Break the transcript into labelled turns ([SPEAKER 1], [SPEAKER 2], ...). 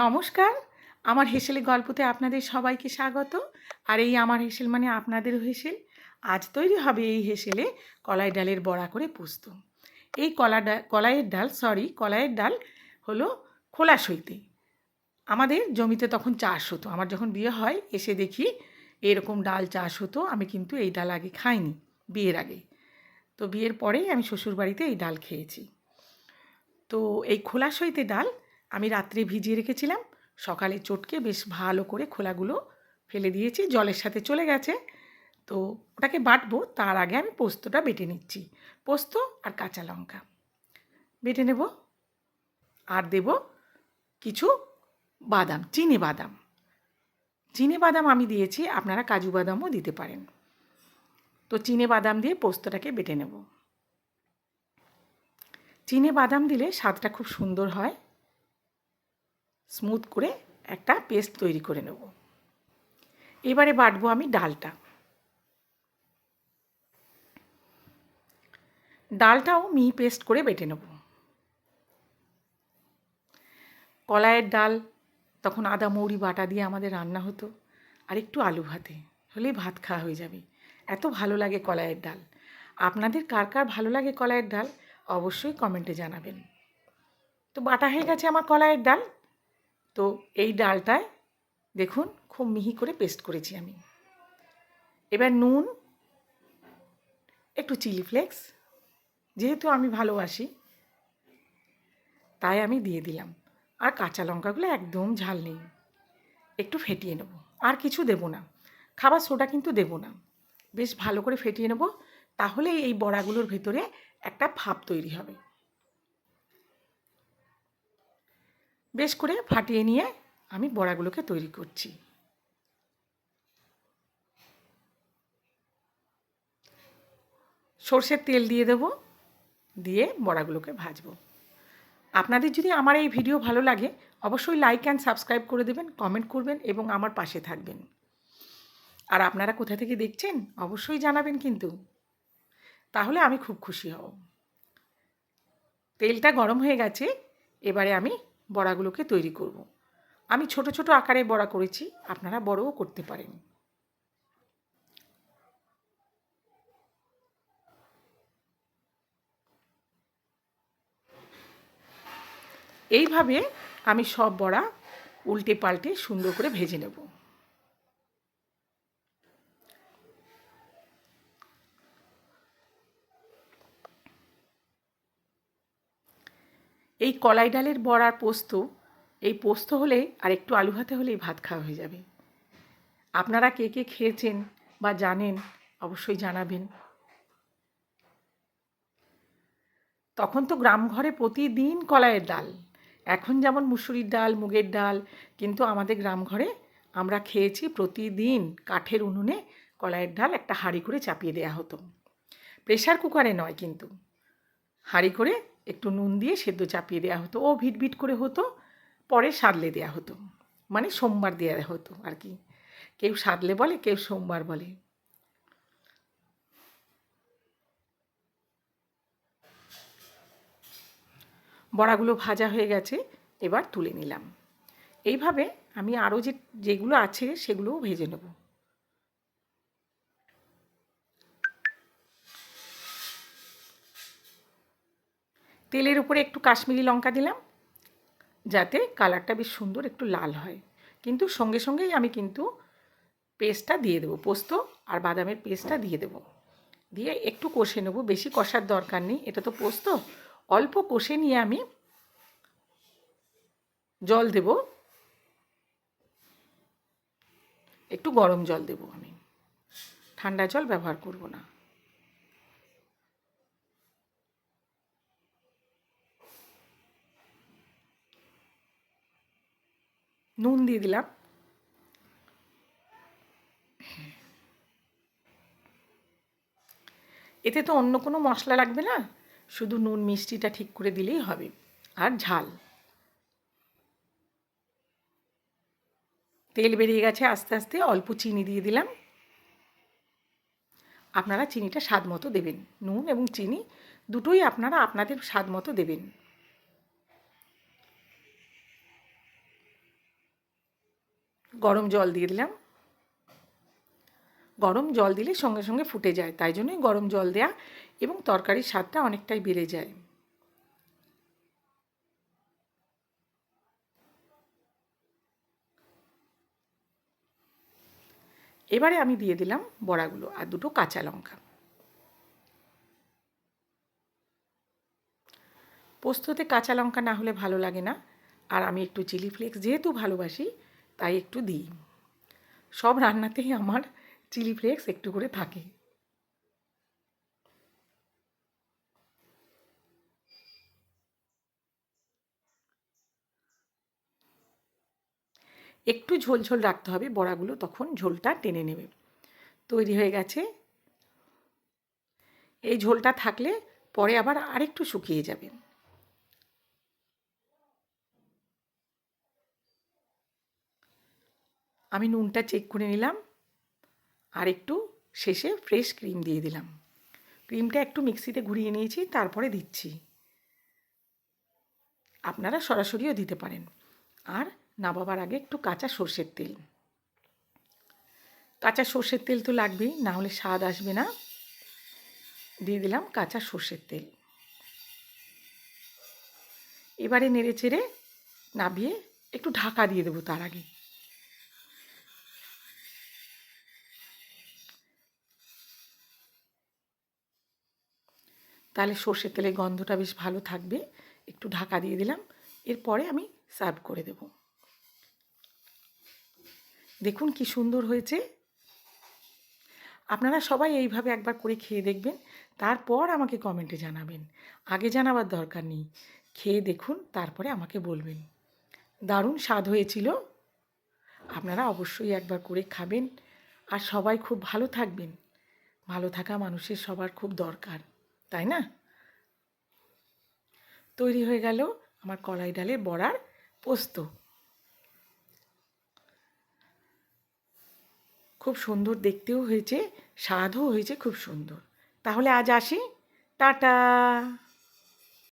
[SPEAKER 1] নমস্কার। আমার হেসেলে গল্পতে আপনাদের সবাইকে স্বাগত। আর এই আমার হেসেল মানে আপনাদের হেসেল। আজ তৈরি হবে এই হেসেলে কলাই ডালের বড়া করে পোস্ত। এই কলা কলাইয়ের ডাল সরি কলাইয়ের ডাল হলো খোলা সইতে। আমাদের জমিতে তখন চাষ হতো। আমার যখন বিয়ে হয়, এসে দেখি এরকম ডাল চাষ হতো। আমি কিন্তু এই ডাল আগে খাইনি, বিয়ের আগে। তো বিয়ের পরেই আমি শ্বশুরবাড়িতে এই ডাল খেয়েছি। তো এই খোলা সইতে ডাল আমি রাত্রে ভিজিয়ে রেখেছিলাম। সকালে চটকে বেশ ভালো করে খোলাগুলো ফেলে দিয়েছি, জলের সাথে চলে গেছে। তো ওটাকে বাটবো, তার আগে আমি পোস্তটা বেটে নিচ্ছি, পোস্ত আর কাঁচা লঙ্কা। বেটে নেব আর দেব কিছু বাদাম, চিনি বাদাম। চিনে বাদাম আমি দিয়েছি, আপনারা কাজু বাদামও দিতে পারেন। তো চিনে বাদাম দিয়ে পোস্তটাকে বেটে নেব। চিনে বাদাম দিলে স্বাদটা খুব সুন্দর হয়। স্মুথ করে একটা পেস্ট তৈরি করে নেব। এবারে বাটবো আমি ডালটা। ডালটাও মিহি পেস্ট করে বেটে নেব। কলাইয়ের ডাল, তখন আদা, মৌরি, বাটা দিয়ে আমাদের রান্না হতো। আর একটু আলু ভাতে, হলেই ভাত খাওয়া হয়ে যাবে। এত ভালো লাগে কলাইয়ের ডাল। আপনাদের কার কার ভালো লাগে কলাইয়ের ডাল, অবশ্যই কমেন্টে জানাবেন। তো বাটা হয়ে গেছে আমার কলাইয়ের ডাল। তো এই ডালটায় দেখুন খুব মিহি করে পেস্ট করেছি আমি। এবার নুন, একটু চিলি ফ্লেক্স, যেহেতু আমি ভালোবাসি, তাই আমি দিয়ে দিলাম। আর কাঁচা লঙ্কাগুলো একদম ঝাল নেই। একটু ফেটিয়ে নেব। আর কিছু দেব না। খাবার সোডা কিন্তু দেব না। বেশ ভালো করে ফেটিয়ে নেব। তাহলে এই বড়াগুলোর ভেতরে একটা ভাপ তৈরি হবে। বেশ করে ফাটিয়ে নিয়ে আমি বড়াগুলোকে তৈরি করছি। সর্ষের তেল দিয়ে দেব, দিয়ে বড়াগুলোকে ভাজবো। আপনাদের যদি আমার এই ভিডিও ভালো লাগে, অবশ্যই লাইক অ্যান্ড সাবস্ক্রাইব করে দেবেন কমেন্ট করবেন এবং আমার পাশে থাকবেন। আর আপনারা কোথা থেকে দেখছেন, অবশ্যই জানাবেন কিন্তু। তাহলে আমি খুব খুশি হব। তেলটা গরম হয়ে গেছে, এবারে আমি বড়াগুলোকে তৈরি করব। আমি ছোট ছোট আকারে বড়া করেছি, আপনারা বড়ও করতে পারেন এইভাবে আমি সব বড়া উল্টে পাল্টে সুন্দর করে ভেজে নেব এই কলাই ডালের বড়ার পোস্ত, এই পোস্ত হলে আর একটু আলু ভাতে হলেই ভাত খাওয়া হয়ে যাবে। আপনারা কে কে খেয়েছেন বা জানেন অবশ্যই জানাবেন। তখন তো গ্রাম ঘরে প্রতিদিন কলাইয়ের ডাল। এখন যেমন মুসুরির ডাল, মুগের ডাল, কিন্তু আমাদের গ্রাম ঘরে আমরা খেয়েছি প্রতিদিন কাঠের উনুনে কলাইয়ের ডাল একটা হাঁড়ি করে চাপিয়ে দেওয়া হতো। প্রেশার কুকারে নয় কিন্তু। হাঁড়ি করে একটু নুন দিয়ে সেদ্ধ চাপিয়ে দেওয়া হতো। ও ভিট ভিট করে হতো, পরে সাদলে দেওয়া হতো। মানে সোমবার দেওয়া হতো আর কি। কেউ সাদলে বলে, কেউ সোমবার বলে। বড়াগুলো ভাজা হয়ে গেছে, এবার তুলে নিলাম। এইভাবে আমি আরও যে, যেগুলো আছে সেগুলোও ভেজে নেব। তেলের উপরে একটু কাশ্মীরি লঙ্কা দিলাম, যাতে কালারটা বেশ সুন্দর একটু লাল হয়। কিন্তু সঙ্গে সঙ্গেই আমি কিন্তু পেস্টটা দিয়ে দেবো, পোস্ত আর বাদামের পেস্টটা দিয়ে দেবো। দিয়ে একটু কষে নেব, বেশি কষার দরকার নেই, এটা তো পোস্ত। অল্প কষে নিয়ে আমি জল দেব। একটু গরম জল দেব আমি। ঠান্ডা জল ব্যবহার করব না। নুন দিয়ে দিলাম এতে তো অন্য কোনো মশলা লাগবে না। শুধু নুন মিষ্টিটা ঠিক করে দিলেই হবে। আর ঝাল। তেল বেরিয়ে গেছে আস্তে আস্তে, অল্প চিনি দিয়ে দিলাম। আপনারা চিনিটা স্বাদ মতো দেবেন। নুন এবং চিনি দুটোই আপনারা আপনাদের স্বাদ মতো দেবেন। গরম জল দিয়ে দিলাম। গরম জল দিলে সঙ্গে সঙ্গে ফুটে যায়, তাই জন্যই গরম জল দেয়া এবং তরকারির স্বাদটা অনেকটাই বেড়ে যায়। এবারে আমি দিয়ে দিলাম বড়াগুলো আর দুটো কাঁচা লঙ্কা। পোস্ততে কাঁচা লঙ্কা না হলে ভালো লাগে না। আর আমি একটু চিলি ফ্লেক্স যেহেতু ভালোবাসি তাই একটু দিই। সব রান্নাতেই আমার চিলি ফ্লেক্স একটু করে থাকে। একটু ঝোল ঝোল রাখতে হবে, বড়াগুলো তখন ঝোলটা টেনে নেবে। তৈরি হয়ে গেছে। এই ঝোলটা থাকলে পরে আবার আরেকটু শুকিয়ে যাবে। আমি নুনটা চেক করে নিলাম আর একটু শেষে ফ্রেশ ক্রিম দিয়ে দিলাম। ক্রিমটা একটু মিক্সিতে ঘুরিয়ে নিয়েছি, তারপরে দিচ্ছি। আপনারা সরাসরিও দিতে পারেন। আর নামাবার আগে একটু কাঁচা সর্ষের তেল। কাঁচা সর্ষের তেল তো লাগবেই, না হলে স্বাদ আসবে না। দিয়ে দিলাম কাঁচা সর্ষের তেল। এবারে নেড়ে চেড়ে নাবিয়ে একটু ঢাকা দিয়ে দেবো তার আগে। তাহলে সর্ষের তেলের গন্ধটা বেশ ভালো থাকবে। একটু ঢাকা দিয়ে দিলাম। এরপরে আমি সার্ভ করে দেব। দেখুন কি সুন্দর হয়েছে। আপনারা সবাই এইভাবে একবার করে খেয়ে দেখবেন। তারপর আমাকে কমেন্টে জানাবেন। আগে জানাবার দরকার নেই। খেয়ে দেখুন, তারপরে আমাকে বলবেন। দারুণ স্বাদ হয়েছিল। আপনারা অবশ্যই একবার করে খাবেন। আর সবাই খুব ভালো থাকবেন। ভালো থাকা মানুষের সবার খুব দরকার। তাই না? তৈরি হয়ে গেল আমার কলাই ডালের বড়ার পোস্ত। খুব সুন্দর দেখতেও হয়েছে, স্বাদও হয়েছে খুব সুন্দর। তাহলে আজ আসি। টাটা!